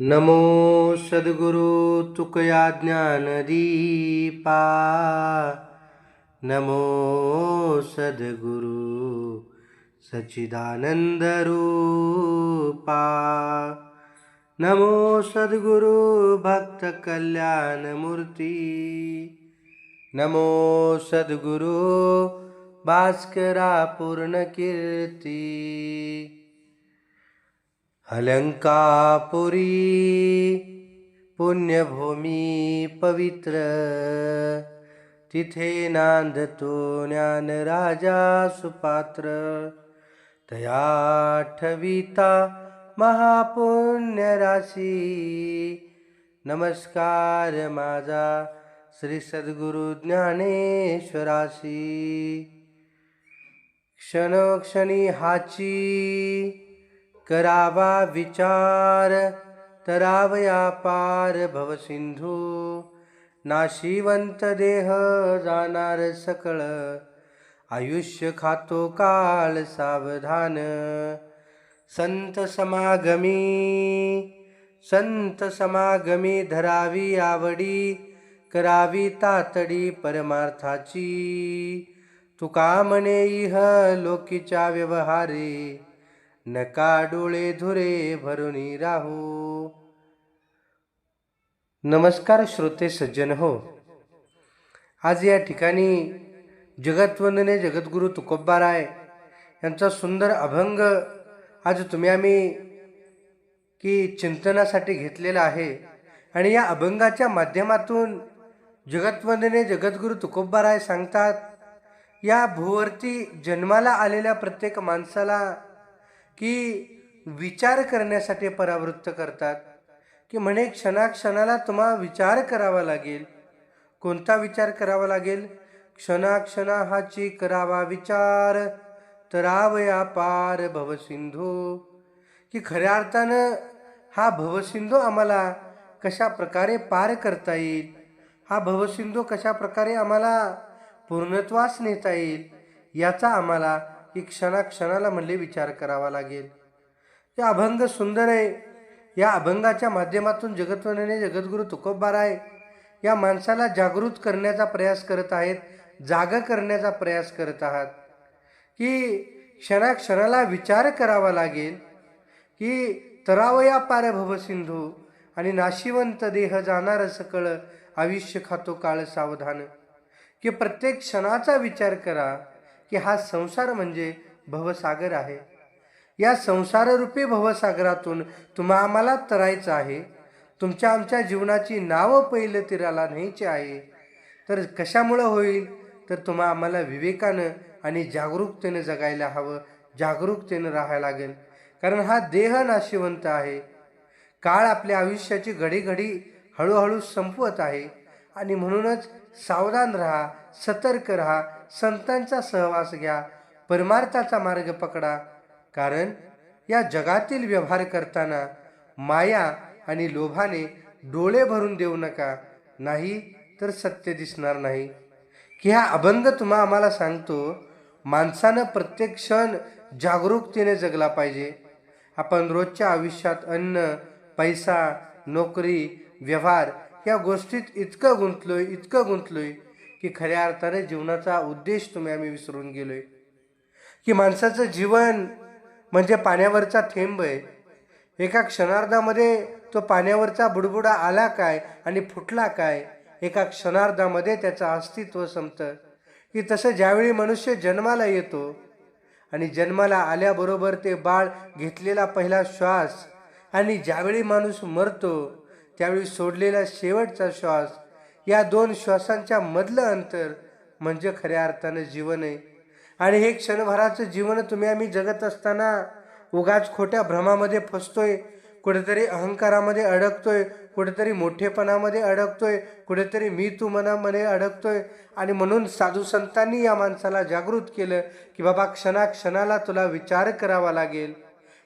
नमो सद्गुरु तुकया ज्ञानदीपा। नमो सद्गुरु सच्चिदानन्दरूपा। नमो सद्गुरु भक्तकल्याणमूर्ती नमो सद्गुरु भास्करा पूर्णकीर्ती हलंकापुरी पुण्यभूमी पवित्र। तिथे नांदतो ज्ञान राजा सुपात्र। तया ठविता महापुण्य राशी नमस्कार माझा श्री सद्गुरु ज्ञानेश्वराशी। क्षणोक्षणी हाची करावा विचार तरावया पार भवसिंधू नाशिवंत देह जाणार सकळ आयुष्य खातो काळ सावधान. संत समागमी संत समागमी धरावी आवडी करावी तातडी परमार्थाची. तुका म्हणे इह लोकीच्या व्यवहारे नका डोळे धुरे भरून राहू? नमस्कार श्रोते सज्जन हो. आज या ठिकाणी जगतवंदने जगद्गुरु तुकोबाराय यांचा सुंदर अभंग आज तुम्ही आम्ही की चिंतनासाठी घेतलेला आहे. आणि या अभंगाच्या माध्यमातून जगतवंदने जगद्गुरु तुकोबाराय सांगतात या भूवरती जन्माला आलेल्या प्रत्येक माणसाला की विचार करण्यासाठी परावृत्त करतात की म्हणे क्षणाक्षणाला तुम्हा विचार करावा लागेल. कोणता विचार करावा लागेल? क्षणाक्षणा हाची करावा विचार. तरावया पार भवसिंधू. की खऱ्या अर्थानं हा भवसिंधू आम्हाला कशा प्रकारे पार करता येईल? हा भवसिंधू कशा प्रकारे आम्हाला पूर्णत्वास नेता येईल? याचा आम्हाला की क्षणाक्षणाला म्हणले विचार करावा लागेल. हे अभंग सुंदर आहे. या अभंगाच्या माध्यमातून जगत्वने जगद्गुरु तुकोबाराय या माणसाला जागृत करण्याचा प्रयास करत आहेत जाग करण्याचा प्रयास करत आहात. की क्षणाक्षणाला विचार करावा लागेल. की तरावया पारभव सिंधू आणि नाशिवंत देह जाणार सकळ आयुष्य खातो काळ सावधान. की प्रत्येक क्षणाचा विचार करा. की हा संसार म्हणजे भवसागर आहे. या संसाररूपी भवसागरातून तुम्हा आम्हाला तरायचं आहे. तुमच्या आमच्या जीवनाची नावं पहिलं तीराला न्यायची आहे. तर कशामुळं होईल? तर तुम्हा आम्हाला विवेकानं आणि जागरूकतेनं जगायला हवं जागरूकतेनं राहायला लागेल. कारण हा देह नाशिवंत आहे. काळ आपल्या आयुष्याची घडीघडी हळूहळू संपवत आहे. आणि म्हणूनच सावधान राहा सतर्क राहा संतांचा सहवास घ्या परमार्थाचा मार्ग पकडा. कारण या जगातील व्यवहार करताना माया आणि लोभाने डोळे भरून देऊ नका. नाही तर सत्य दिसणार नाही. की हा अभंग तुम्हा आम्हाला सांगतो माणसानं प्रत्येक क्षण जागरूकतेने जगला पाहिजे. आपण रोजच्या आयुष्यात अन्न पैसा नोकरी व्यवहार या गोष्टीत इतकं गुंतलोय इतकं गुंतलोय की खऱ्या अर्थाने जीवनाचा उद्देश तुम्ही आम्ही विसरून गेलोय. की माणसाचं जीवन म्हणजे पाण्यावरचा थेंब आहे. एका क्षणार्धामध्ये तो पाण्यावरचा बुडबुडा आला काय आणि फुटला काय एका क्षणार्धामध्ये त्याचं अस्तित्व संपतं. की तसं ज्यावेळी मनुष्य जन्माला येतो आणि जन्माला आल्याबरोबर ते बाळ घेतलेला पहिला श्वास आणि ज्यावेळी माणूस मरतो त्यावेळी सोडलेला शेवटचा श्वास या दोन श्वासांच्या मधलं अंतर म्हणजे खऱ्या अर्थानं जीवन आहे आणि हे क्षणभराचं जीवन तुम्ही आम्ही जगत असताना उगाच खोट्या भ्रमामध्ये फसतोय कुठेतरी अहंकारामध्ये अडकतोय कुठेतरी मोठेपणामध्ये अडकतोय कुठेतरी मी तू मनामध्ये अडकतोय. आणि म्हणून साधू संतांनी या माणसाला जागृत केलं की बाबा क्षणाक्षणाला तुला विचार करावा लागेल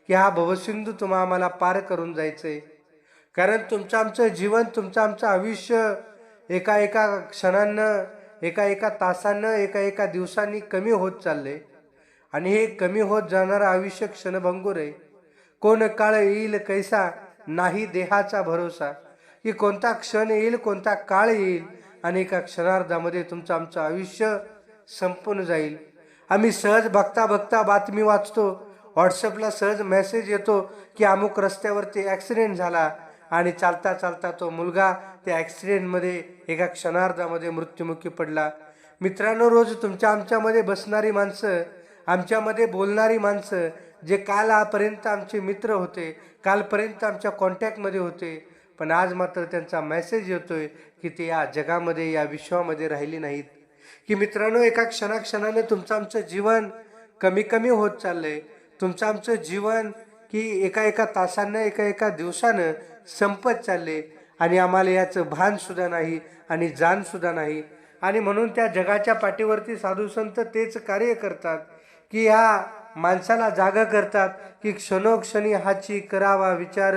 की हा भवसिंधू तुम्हा आम्हाला पार करून जायचं आहे कारण तुमचं आमचं जीवन तुमचं आमचं आयुष्य एका एका क्षणांनं एका एका तासानं एका एका दिवसांनी कमी होत चालले. आणि हे कमी होत जाणारं आयुष्य क्षणभंगूर आहे. कोण काळ येईल कैसा नाही देहाचा भरोसा. की कोणता क्षण येईल कोणता काळ येईल आणि एका क्षणार्धामध्ये तुमचं आमचं आयुष्य संपून जाईल. आम्ही सहज बघता बघता बातमी वाचतो. व्हॉट्सअपला सहज मेसेज येतो की अमुक रस्त्यावरती ॲक्सिडेंट झाला आणि चालता चालता तो मुलगा त्या ॲक्सिडेंटमध्ये एका क्षणार्धामध्ये मृत्युमुखी पडला. मित्रांनो रोज तुमच्या आमच्यामध्ये बसणारी माणसं आमच्यामध्ये बोलणारी माणसं जे कालपर्यंत आमचे मित्र होते कालपर्यंत आमच्या कॉन्टॅक्टमध्ये होते पण आज मात्र त्यांचा मेसेज येतोय की ते या जगामध्ये या विश्वामध्ये राहिली नाहीत. की मित्रांनो एका क्षणाक्षणाने तुमचं आमचं जीवन कमी कमी होत चाललंय. तुमचं आमचं जीवन की एका एका तासानं एका एका दिवसानं संपत चालले. आणि आम्हाला याचं भानसुद्धा नाही आणि जाणसुद्धा नाही. आणि म्हणून त्या जगाच्या पाठीवरती साधू संत तेच कार्य करतात की ह्या माणसाला जागा करतात की क्षणोक्षणी हाची करावा विचार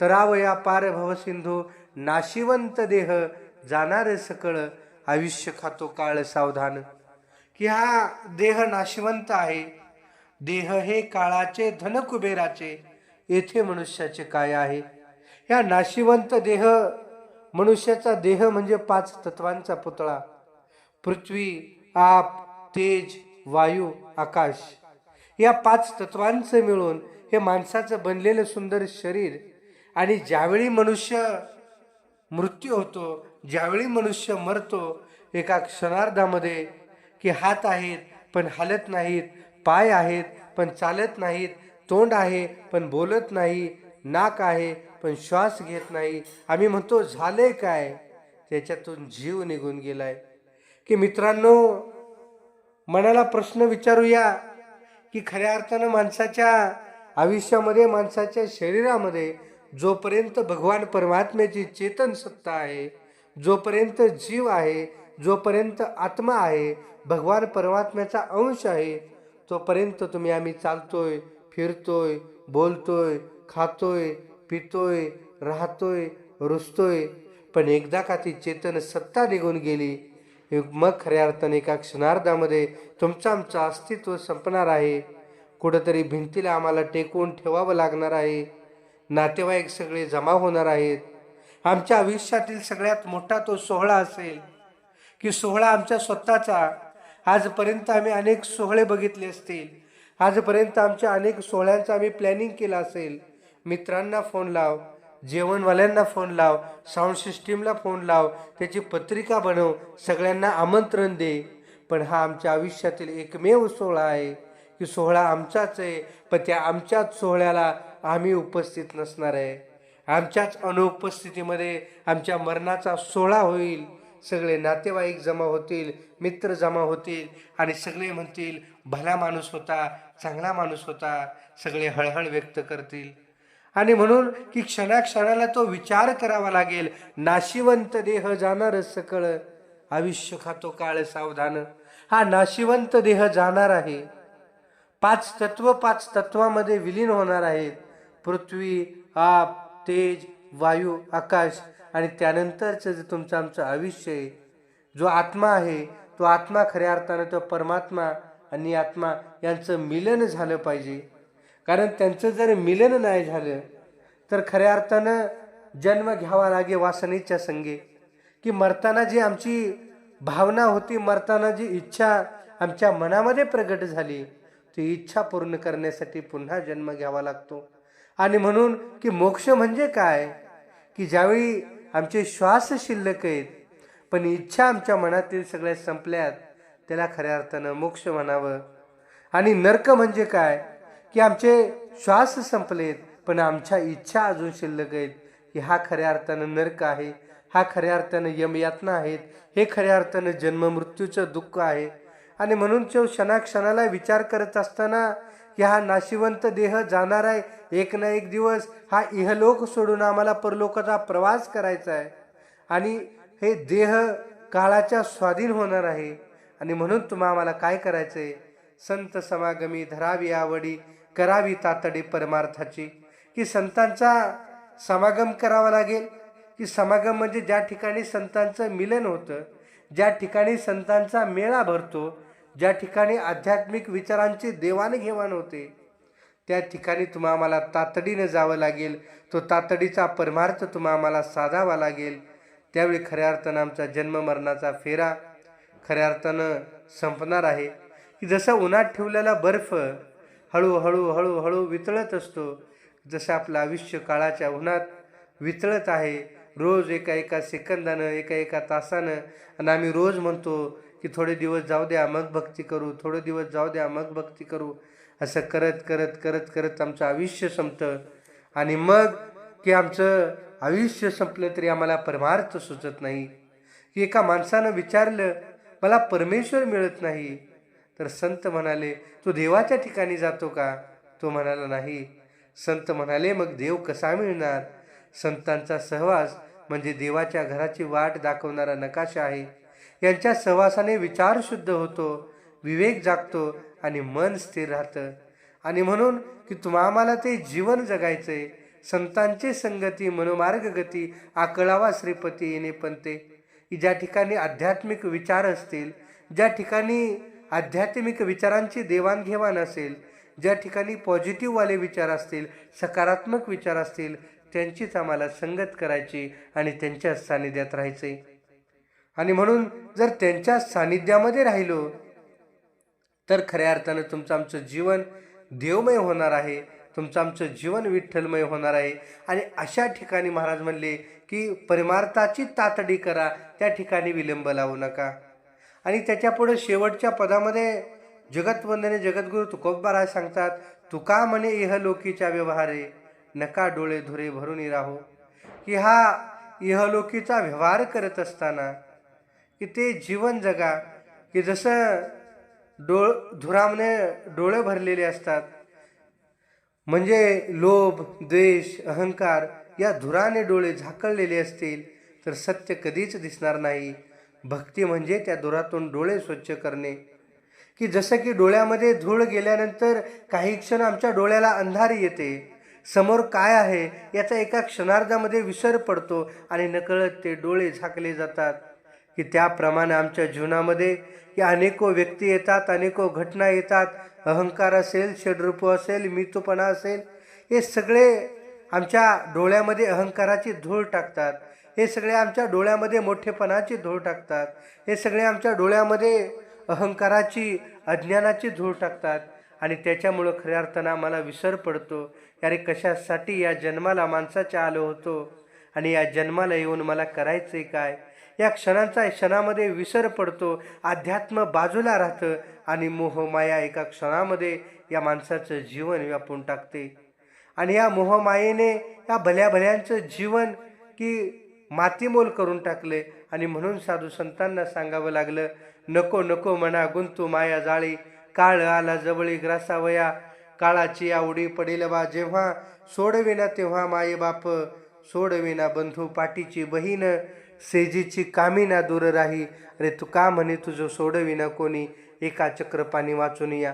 तरावया पार भवसिंधू नाशिवंत देह जाणार सकळ आयुष्य खातो काळ सावधान. की हा देह नाशिवंत आहे. देह हे काळाचे धन कुबेराचे येथे मनुष्याचे काय आहे? या नाशिवंत देह मनुष्याचा देह म्हणजे पाच तत्वांचा पुतळा. पृथ्वी आप तेज वायू आकाश. या पाच तत्वांचं मिळून हे माणसाचं बनलेलं सुंदर शरीर आणि ज्यावेळी मनुष्य मृत्यू होतो ज्यावेळी मनुष्य मरतो एका क्षणार्धामध्ये की हात आहेत पण हालत नाहीत पाय आहेत पण चालत नाहीत तोंड आहे पण बोलत नाही नाक आहे पण श्वास घेत नाही. आम्ही म्हणतो झाले काय? त्याच्यातून जीव निघून गेलाय. की मित्रांनो मनाला प्रश्न विचारूया की खऱ्या अर्थानं माणसाच्या आयुष्यामध्ये माणसाच्या शरीरामध्ये जोपर्यंत भगवान परमात्म्याची चेतन सत्ता आहे जोपर्यंत जीव आहे जोपर्यंत आत्मा आहे भगवान परमात्म्याचा अंश आहे तोपर्यंत तुम्ही आम्ही चालतोय फिरतोय बोलतोय खातोय पितोय राहतोय रुसतोय. पण एकदा का ती चेतन सत्ता निघून गेली मग खऱ्या अर्थाने एका क्षणार्धामध्ये तुमचं आमचं अस्तित्व संपणार आहे. कुठंतरी भिंतीला आम्हाला टेकवून ठेवावं लागणार आहे. नातेवाईक सगळे जमा होणार आहेत. आमच्या आयुष्यातील सगळ्यात मोठा तो सोहळा असेल की सोहळा आमच्या स्वतःचा आजपर्यंत आम्ही अनेक सोहळे बघितले असतील. आजपर्यंत आमच्या अनेक सोहळ्यांचं आम्ही प्लॅनिंग केलं असेल. मित्रांना फोन लाव जेवणवाल्यांना फोन लाव साऊंड सिस्टीमला फोन लाव त्याची पत्रिका बनव सगळ्यांना आमंत्रण दे. पण हा आमच्या आयुष्यातील एकमेव सोहळा आहे. की सोहळा आमचाच आहे पण त्या आमच्याच सोहळ्याला आम्ही उपस्थित नसणार आहे. आमच्याच अनुपस्थितीमध्ये आमच्या मरणाचा सोहळा होईल. सगळे नातेवाईक जमा होतील मित्र जमा होतील आणि सगळे म्हणतील भला माणूस होता चांगला माणूस होता सगळे हळहळ व्यक्त करतील. आणि म्हणून की क्षणाक्षणाला तो विचार करावा लागेल नाशिवंत देह जाणार सकळ आयुष्य खातो काळ सावधान. हा नाशिवंत देह जाणार आहे. पाच तत्व पाच तत्वामध्ये विलीन होणार आहेत. पृथ्वी आप तेज वायू आकाश आणि त्यानंतरचं जे तुमचं आमचं आयुष्य आहे जो आत्मा आहे तो आत्मा खऱ्या अर्थानं तो परमात्मा आणि आत्मा यांचं मिलन झालं पाहिजे. कारण त्यांचं जर मिलन नाही झालं तर खऱ्या अर्थानं जन्म घ्यावा लागे वासनेच्या संगे. की मरताना जी आमची भावना होती मरताना जी इच्छा आमच्या मनामध्ये प्रगट झाली ती इच्छा पूर्ण करण्यासाठी पुन्हा जन्म घ्यावा लागतो. आणि म्हणून की मोक्ष म्हणजे काय? की ज्यावेळी आमचे श्वास शिल्लक आहेत. पण इच्छा आमच्या मनातील सगळ्या संपल्यात. त्याला खऱ्या अर्थानं मोक्ष म्हणावं. आणि नर्क म्हणजे काय? की आमचे श्वास संपलेत पण आमच्या इच्छा अजून शिल्लक आहेत. की हा खऱ्या अर्थानं नर्क आहे. हा खऱ्या अर्थानं यमयातना आहेत. हे खऱ्या अर्थानं जन्म मृत्यूचं दुःख आहे. आणि म्हणून तो क्षणाक्षणाला विचार करत असताना की हा नाशिवंत देह जाणार आहे. एक ना एक दिवस हा इहलोक सोडून आम्हाला परलोकाचा प्रवास करायचा आहे. आणि हे देह काळाच्या स्वाधीन होणार आहे. आणि म्हणून तुम्हा आम्हाला काय करायचं आहे संत समागमी धरावी आवडी करावी तातडी परमार्थाची. की संतांचा समागम करावा लागेल. की समागम म्हणजे ज्या ठिकाणी संतांचं मिलन होतं ज्या ठिकाणी संतांचा मेळा भरतो ज्या ठिकाणी आध्यात्मिक विचारांची देवाणघेवाण होते त्या ठिकाणी तुम्हा आम्हाला तातडीनं जावं लागेल. तो तातडीचा परमार्थ तुम्हा आम्हाला साधावा लागेल. त्यावेळी खऱ्या अर्थानं आमचा जन्म मरणाचा फेरा खऱ्या अर्थानं संपणार आहे. की जसं उन्हात ठेवलेला बर्फ हळूहळू हळूहळू वितळत असतो जसं आपलं आयुष्य काळाच्या उन्हात वितळत आहे. रोज एका एका सेकंदानं एका एका तासानं आणि आम्ही रोज म्हणतो की थोडे दिवस जाऊ द्या मग भक्ती करू. थोडे दिवस जाऊ द्या मग भक्ती करू. असं करत करत करत करत आमचं आयुष्य संपतं. आणि मग की आमचं आयुष्य संपलं तरी आम्हाला परमार्थ सुचत नाही. की एका माणसानं विचारलं मला परमेश्वर मिळत नाही. तर संत म्हणाले तू देवाच्या ठिकाणी जातो का? तो म्हणाला नाही. संत म्हणाले मग देव कसा मिळणार? संतांचा सहवास म्हणजे देवाच्या घराची वाट दाखवणारा नकाशा आहे. यांच्या सहवासाने विचार शुद्ध होतो विवेक जागतो आणि मन स्थिर राहतं. आणि म्हणून की तुम्हा आम्हाला ते जीवन जगायचंय. संतांची संगती मनोमार्ग गती आकळावा श्रीपती येणे पण ते ज्या ठिकाणी आध्यात्मिक विचार असतील ज्या ठिकाणी आध्यात्मिक विचारांची देवाणघेवाण असेल ज्या ठिकाणी पॉझिटिव्हवाले विचार असतील सकारात्मक विचार असतील त्यांचीच आम्हाला संगत करायची आणि त्यांच्या सानिध्यात राहायचे आणि म्हणून जर त्यांच्या सानिध्यामध्ये राहिलो तर खऱ्या अर्थानं तुमचं आमचं जीवन देवमय होणार आहे. तुमचं आमचं जीवन विठ्ठलमय होणार आहे. आणि अशा ठिकाणी महाराज म्हणले की परमार्थाची तातडी करा त्या ठिकाणी विलंब लावू नका. आणि त्याच्यापुढे शेवटच्या पदामध्ये जगतवंदने जगद्गुरु तुकोबाराय सांगतात तुका म्हणे इहलोकीच्या व्यवहारे नका डोळे धुरे भरून राहो. की हा इहलोकीचा व्यवहार करत असताना की ते जीवन जगा की जसं डोळ धुरामने डोळे भरलेले असतात म्हणजे लोभ द्वेष अहंकार या धुराने डोळे झाकळलेले असतील तर सत्य कधीच दिसणार नाही. भक्ती म्हणजे त्या धुरातून डोळे स्वच्छ करणे. की जसं की डोळ्यामध्ये धूळ गेल्यानंतर काही क्षण आमच्या डोळ्याला अंधारी येते. समोर काय आहे याचा एका क्षणार्धामध्ये विसर पडतो आणि नकळत ते डोळे झाकले जातात. की त्याप्रमाणे आमच्या जीवनामध्ये की अनेको व्यक्ती येतात अनेको घटना येतात. अहंकार असेल षड्रूप असेल मितूपणा असेल हे सगळे आमच्या डोळ्यामध्ये अहंकाराची धूळ टाकतात. हे सगळे आमच्या डोळ्यामध्ये मोठेपणाची धूळ टाकतात. हे सगळे आमच्या डोळ्यामध्ये अहंकाराची अज्ञानाची धूळ टाकतात. आणि त्याच्यामुळं खऱ्या अर्थानं आम्हाला विसर पडतो. अरे कशासाठी या जन्माला माणसाच्या आलो होतो? आणि या जन्माला येऊन मला करायचं आहे काय? या क्षणांचा क्षणामध्ये विसर पडतो अध्यात्म बाजूला राहतं आणि मोहमाया एका क्षणामध्ये या माणसाचं जीवन व्यापून टाकते. आणि या मोहमायेने या भल्या भल्यांचं जीवन की मातीमोल करून टाकले आणि म्हणून साधू संतांना सांगावं लागलं नको नको म्हणा गुंतू माया जाळी काळ आला जवळी ग्रासावया काळाची आवडी पडेल बा जेव्हा सोडविना तेव्हा माये बाप सोडविना बंधू पाटीची बहीण सेजीची कामिना दूर राही. अरे तू का म्हणे तुझं सोडविना कोणी? एका चक्र पाणी वाचून या.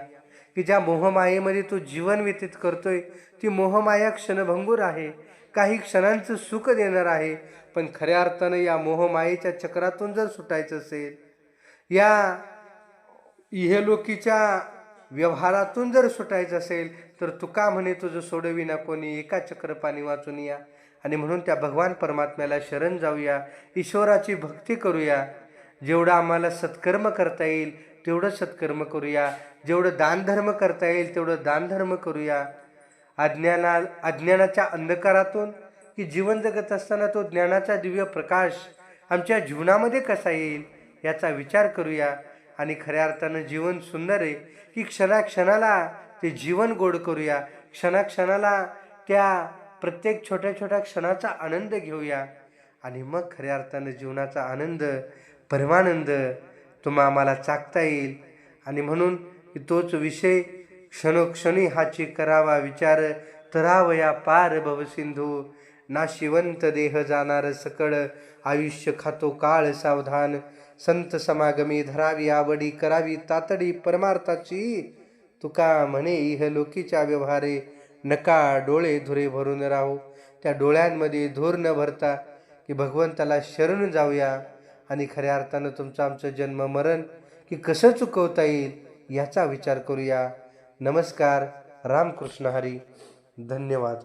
की ज्या मोहमायेमध्ये तू जीवन व्यतीत करतोय ती मोहमाया क्षणभंगूर आहे. काही क्षणांचं सुख देणार आहे पण खऱ्या अर्थानं या मोहमायेच्या चक्रातून जर सुटायचं असेल या इहलोकीच्या व्यवहारातून जर सुटायचं असेल तर तुका म्हणे तुझं सोडविना कोणी? एका चक्र पाणी वाचून या. आणि म्हणून त्या भगवान परमात्म्याला शरण जाऊया ईश्वराची भक्ती करूया. जेवढं आम्हाला सत्कर्म करता येईल तेवढं सत्कर्म करूया. जेवढं दानधर्म करता येईल तेवढं दानधर्म करूया. अज्ञाना अज्ञानाच्या अंधकारातून की जीवन जगत असताना तो ज्ञानाचा दिव्य प्रकाश आमच्या जीवनामध्ये कसा येईल याचा विचार करूया. आणि खऱ्या अर्थानं जीवन सुंदर आहे की क्षणाक्षणाला ते जीवन गोड करूया. क्षणाक्षणाला त्या प्रत्येक छोट्या छोट्या क्षणाचा आनंद घेऊया. आणि मग खऱ्या अर्थानं जीवनाचा आनंद परमानंद तुम्हा आम्हाला चाकता येईल. आणि म्हणून तोच विषय क्षणोक्षणी हाची करावा विचार तरावया पार भवसिंधू नाशिवंत देह जाणार सकळ आयुष्य खातो काळ सावधान. संत समागमी धरावी आवडी करावी तातडी परमार्थाची. तुका म्हणे इह लोकीच्या व्यवहारे नका डोळे धुरे भरून राहू. त्या डोळ्यांमध्ये धूर न भरता की भगवंताला शरण जाऊया. आणि खऱ्या अर्थानं तुमचं आमचं जन्म मरण की कसं चुकवता येईल याचा विचार करूया. नमस्कार. रामकृष्ण हरी. धन्यवाद.